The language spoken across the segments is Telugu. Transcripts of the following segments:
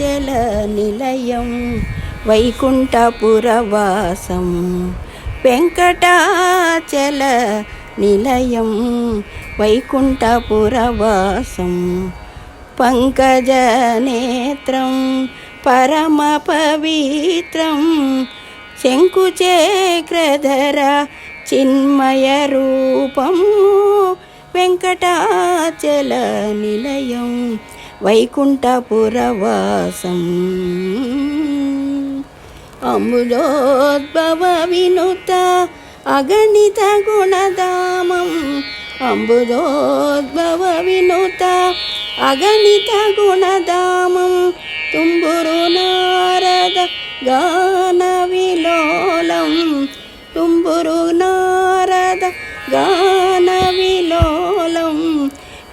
అచల నిలయం వైకుంఠపురవాసం. వెంకటాచల నిలయం వైకుంఠపురవాసం. పంకజనేత్రం పరమ పవిత్రం. శంకుచేక్రధర చిన్మయ రూపం వెంకటాచల నిలయం వైకుంఠపురవాసం. అమృతోద్భవ వినుత అగణిత గుణధామం. అంబుదోద్భవ వినుత అగణిత గుణధామం. తుంబురు నారద గాన విలోలం. తుంబురు నారద గా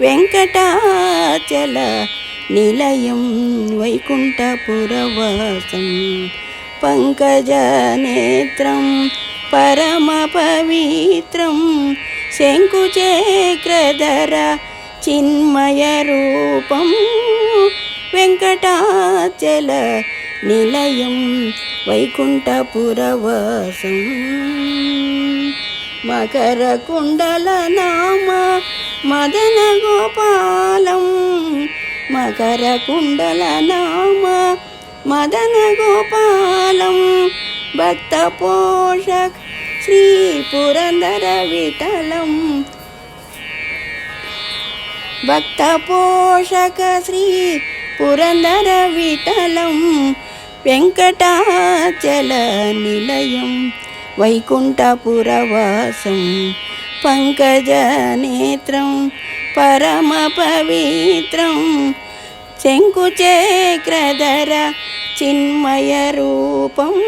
వెంకటాచల నిలయం వైకుంఠపురవాసం. పంకజనేత్రం పరమ పవిత్రం. శంకుచక్రధర చిన్మయ రూపం. వెంకటాచల నిలయం వైకుంఠపురవాసం. మకర కుండల నామ మదన గోపాలం మకర కుండల నామ. మదన గోపాలం భక్త పోషక్ శ్రీ పురందర విఠలం. భక్త పోషక శ్రీ పురందర విఠలం. వెంకటాచల నిలయం వైకుంఠపురవాసం. పంకజనేత్రం పరమ పవిత్రం. శంకుచక్రధర చిన్మయ రూపం.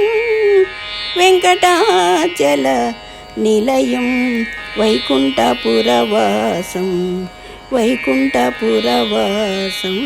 వెంకటాచల నిలయం వైకుంఠపురవాసం. వైకుంఠపురవాసం.